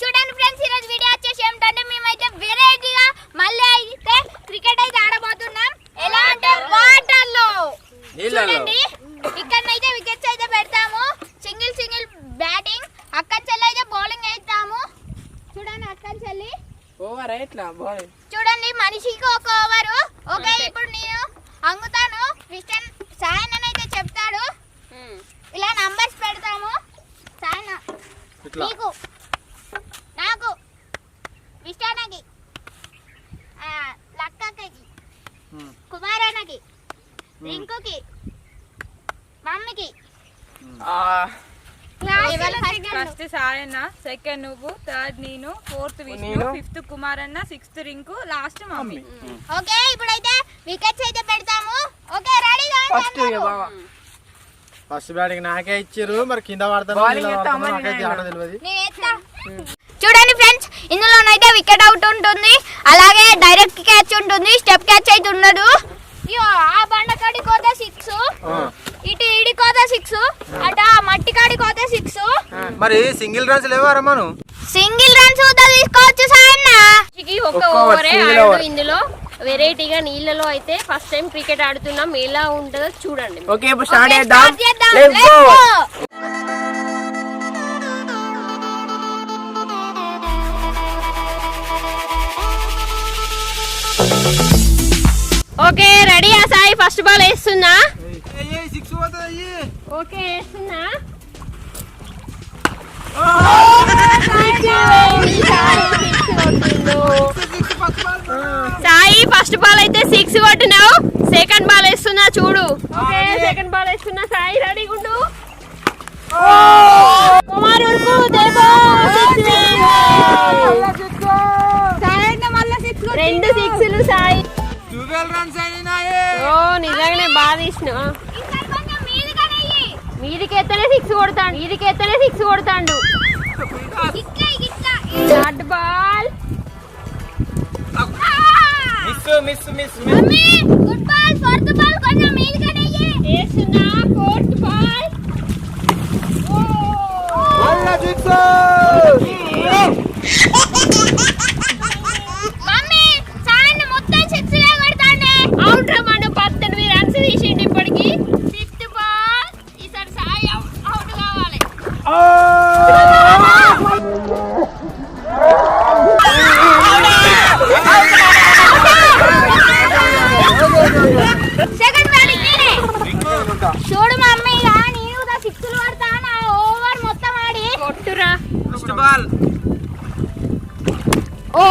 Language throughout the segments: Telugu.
చూడండి ఫ్రెండ్స్ ఈ రోజు వీడియో వచ్చేసి ఏమిటంటే మేమైతే వెరైటీగా మళ్ళీ అయితే క్రికెట్ అయితే ఆడబోతున్నాం. ఎలా అంటే వాటర్లో చూడండి ఇక్కడనైతే వికెట్స్ అయితే పెడతాము. సింగిల్ సింగిల్ బ్యాటింగ్ అక్క చెల్లి అయితే బౌలింగ్ వేస్తాము. చూడండి చెల్లి. ఓవర్ ఎట్లా బాయ్ చూడండి మనిషికి ఒక ఓవర్ ఓకే ఇప్పుడు నేను అంగుతాను. క్రిస్టియన్ నీకు. నాకు. విష్టానకి లక్కకి. కుమారన్నకి. రింకుకి. మమ్మీకి. ఫస్ట్ సాయన్న సెకండ్ నువ్వు థర్డ్ నేను ఫోర్త్ విష్ణు. ఫిఫ్త్ కుమార్ అన్న sixth Rinku last mummy. Okay ఇప్పుడైతే వికెట్స్ అయితే పెడతాము. ఓకే రెడీగా ఫస్ట్ ఫస్ట్ బ్యాటింగ్ నాకే ఇచ్చారు మరి కింద. చూడండి ఫ్రెండ్స్ ఇందులోనైతే వికెట్ అవుట్ ఉంటుంది. అలాగే డైరెక్ట్ క్యాచ్ ఉంటుంది. స్టెప్ క్యాచ్ అయితే ఉండదు. ఆ బండకాడి కోత సిక్స్ ఇటు ఇడి కోత సిక్స్ అటు మట్టి కాడి కోత సిక్స్ మరి సింగిల్ రన్స్ లేవారా మనం? సింగిల్ రన్స్ కూడా తీసుకోవచ్చు over. ఇందులో. వెరైటీగా నీళ్ళలో అయితే ఫస్ట్ టైం క్రికెట్ ఆడుతున్నాం ఎలా ఉంటుందో చూడండి ఓకే ఇప్పుడు స్టార్ట్ చేద్దాం. ఓకే రెడీ ఆ సాయి ఫస్ట్ బాల్ వేస్తున్నా ఓకే వేస్తున్నా సాయి ఫస్ట్ బాల్ అయితే సిక్స్ కొట్టినావు. సెకండ్ బాల్ వేస్తున్నా చూడు. ఓకే సెకండ్ బాల్ వేస్తున్నా. Sai ready six. రెండు సిక్స్లు సాయి. ఓ నిజంగానే బాగా తీసిన. మీదికి ఎత్తనే సిక్స్ కొడతాడు. మీదికి ఎత్తనే సిక్స్ కొడతాడు. Miss miss miss mummy good ball fourth ball కొంచెం మీదిగానే ఇయ్యి. వేస్తున్నా ఫోర్త్ బాల్ మమ్మీ సాయన్న మొత్తం సిక్స్ లే కొడతాండే అవుట్ రమ్మను పద్దెనిమిది రన్స్ తీసిండు ఇప్పటికి ఫిఫ్త్ బాల్ ఈసారి సాయి అవుట్ కావాలి సెకండ్ బాల్ నేనే చూడు మమ్మీ ఇక నేను కూడా సిక్స్ కొడతా నా ఓవర్ మొత్తం ఆడి కొట్టురా ఫస్ట్ బాల్ ఓ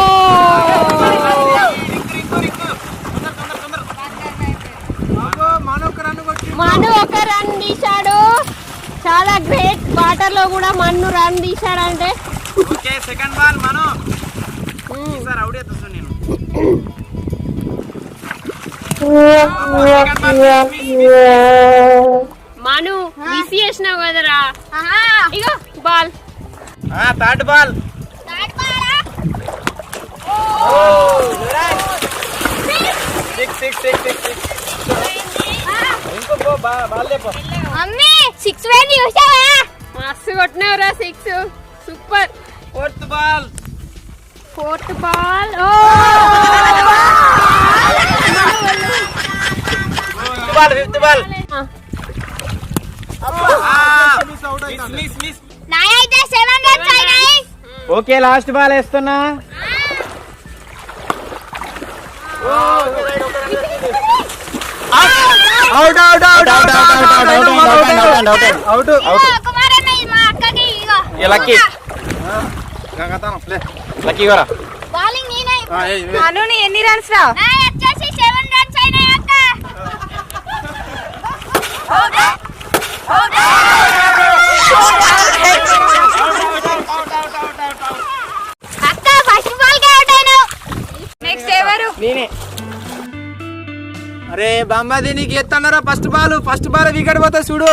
మనొక్క రన్ కొట్టి మను ఒక రన్ తీశాడు. చాలా గ్రేట్ వాటర్లో కూడా మన్ను రన్ తీశాడంటే. ఓకే సెకండ్ బాల్ మనం. సార్ అవుట్ చేస్తాను నేను. మను చేసినావు కదరా. ఇగో ball. Third ball. Third ball? Six six six six six ఇంకో బాల్ లేపో మమ్మీ సిక్స్ వేలు చూసావా? మస్తు కొట్టినావురా six super. Fourth ball fourth ball ఓ! Fifth ball fifth ball miss miss miss నాయైతే seven అయినాయి ఓకే లాస్ట్ బాల్ వేస్తున్నా out out out out out ఇగో కుమారన్న ఇది మా అక్కకి ఇగో లక్కీ లక్కీ కూడా బౌలింగ్ నేనే మనుని ఎన్ని రన్స్ రా నా వచ్చేసి సెవెన్ రన్స్ అయినాయి అక్క అక్క ఫస్ట్ బాల్కి అవుట్ అయినావు నెక్స్ట్ ఎవరు నేనే అరే బామ్మాది నీకు ఎత్తన్నారా? First ball first ball wicket పోతా చూడు.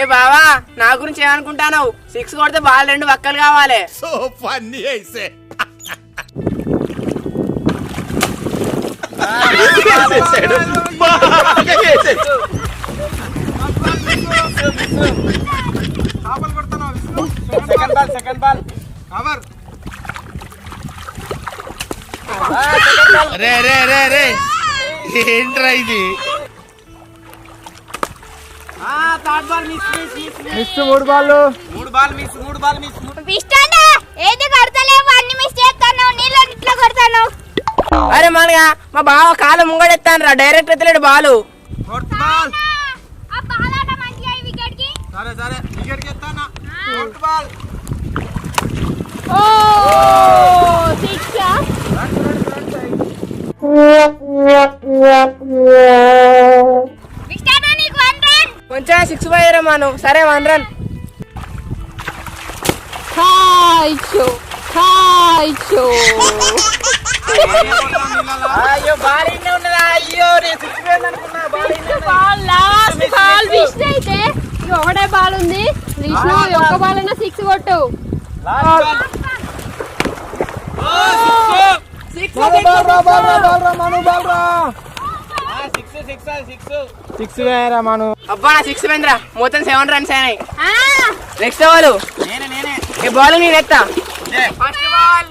ఏ బావా నా గురించి ఏమనుకుంటానావు? సిక్స్ కొడితే బాల్ రెండు వక్కలు కావాలి. Second ball second ball cover రే రే రే రే. ఏంట్రా ఇది? Miss miss miss miss. మూడు బాల్ మూడు బాల్ మిస్ మూడు బాల్ మిస్ ఇష్టానా ఏది కొడతలేవు? అన్ని మిస్ చేస్తాను. నీళ్ళు ఇట్లా కొడతాను? అరే మనగా మా బావ కాలు ముంగడెత్తాను రా డైరెక్ట్ ఎత్తలేడు బాలు. Fourth ball. ఆ బాలాట మంచిగా వికెట్కి సరే సరే. వికెట్కి ఎత్తానా? Fourth ball. ఓ సిక్స్ కొంచెం సిక్స్ పోయారు మనం. సరే వన్ రన్ కాయో కాయో అయ్యో బాల్ లాస్ట్ బాల్ విష్ణు అయితే ఒకటే బాల్ ఉంది. Ah. విష్ణు ఒక్క బాల్ అయినా సిక్స్ కొట్టు. సిక్స్ బాల్ రా బాల్ రా బాల్ రా మను బాల్ రా. సిక్స్ వేయరా మను? అబ్బా నా సిక్స్ పోయిందిరా మొత్తం సెవెన్ రన్స్ అయినాయి. ఆ. నెక్స్ట్ బాల్ నేనే నేనే. ఈ బాల్ నేను ఎత్తా first ball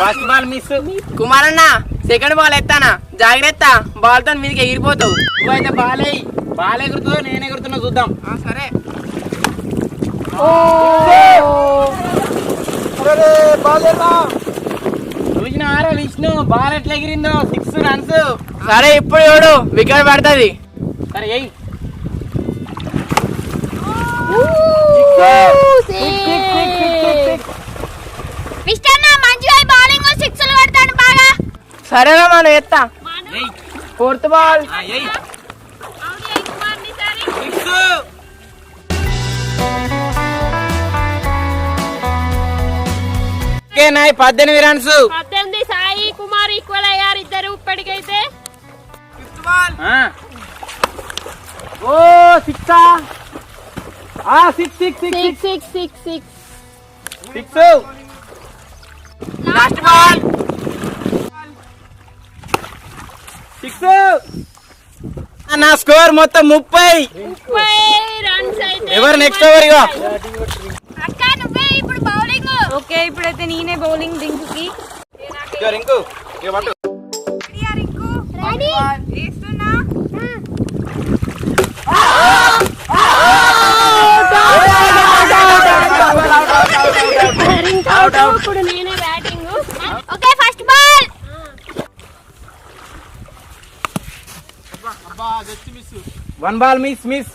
first ball miss Kumar అన్న సెకండ్ బాల్ ఎత్తానా? జాగ్రత్త. బాల్తో మీదకి ఎగిరిపోతావు. నువ్వైతే బాల్. అయ్యి బాల్ ఎగురుతుందో నేను ఎగురుతున్నా చూద్దాం. ఆ, సరే. బాల్ చూసిన ఆరా విష్ణు బాల్ ఎట్లా ఎగిరిందో సిక్స్ రన్స్ సరే ఇప్పుడు చూడు వికెట్ పడుతుంది. సరే ఎయ్ సరేనా మనం ఎత్తా. ఫోర్త్ బాల్ నాయ్ పద్దెనిమిది రన్స్ పద్దెనిమిది సాయి కుమార్ ఈక్వల్ అయ్యారు ఇద్దరు ఇప్పటికైతే. ఓ సిక్స్ ఆ. Six six six six six. Six six last ball. Six. నా స్కోర్ మొత్తం ముప్పై. ముప్పై రన్స్ అయితే ఎవరు నెక్స్ట్ ఓవర్ ఇగో అక్క నువ్వే ఇప్పుడు బౌలింగ్ ఓకే ఇప్పుడైతే నేనే బౌలింగ్ దింకుకి రింకు ఇక పట్టు. రెడీ వేస్తున్నా ఇప్పుడు నేనే batting okay first ball one ball miss miss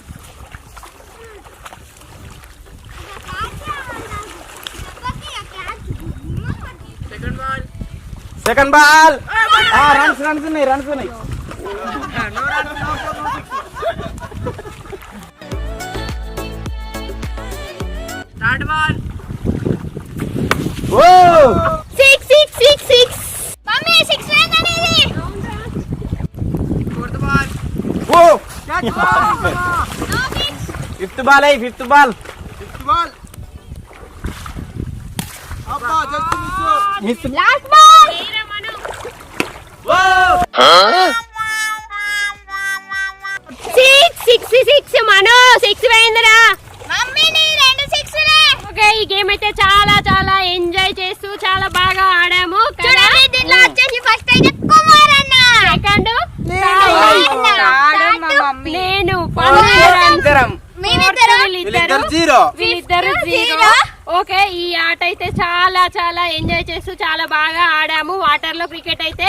second ball second ball runs runs ఉన్నాయి రన్స్ ఉన్నాయి థర్డ్ బాల్ ఓ six six six six mummy six అనేది ఫోర్త్ బాల్ ఓ నో సిక్స్ ఫిఫ్త్ బాల్ అయ్యి ఫిఫ్త్ బాల్ ఫిఫ్త్ బాల్ అబ్బా just miss miss last ball six six six Manu six పోయిందిరా మమ్మీ నీ రెండు సిక్స్ లే ఓకే ఈ గేమ్ అయితే చాలా చాలా ఎంజాయ్ చేస్తూ చాలా బాగా ఆడాము చూడండి దీంట్లో వచ్చేసి ఫస్ట్ అయితే కుమార్ అన్న సెకండ్ నేను వీళ్ళిద్దరు. జీరో వీళ్ళిద్దరు జీరో. ఓకే ఈ ఆట అయితే చాలా చాలా ఎంజాయ్ చేస్తూ చాలా బాగా ఆడాము. వాటర్లో క్రికెట్ అయితే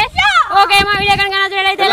ఓకే మా వీడియో కనుక చూడైతే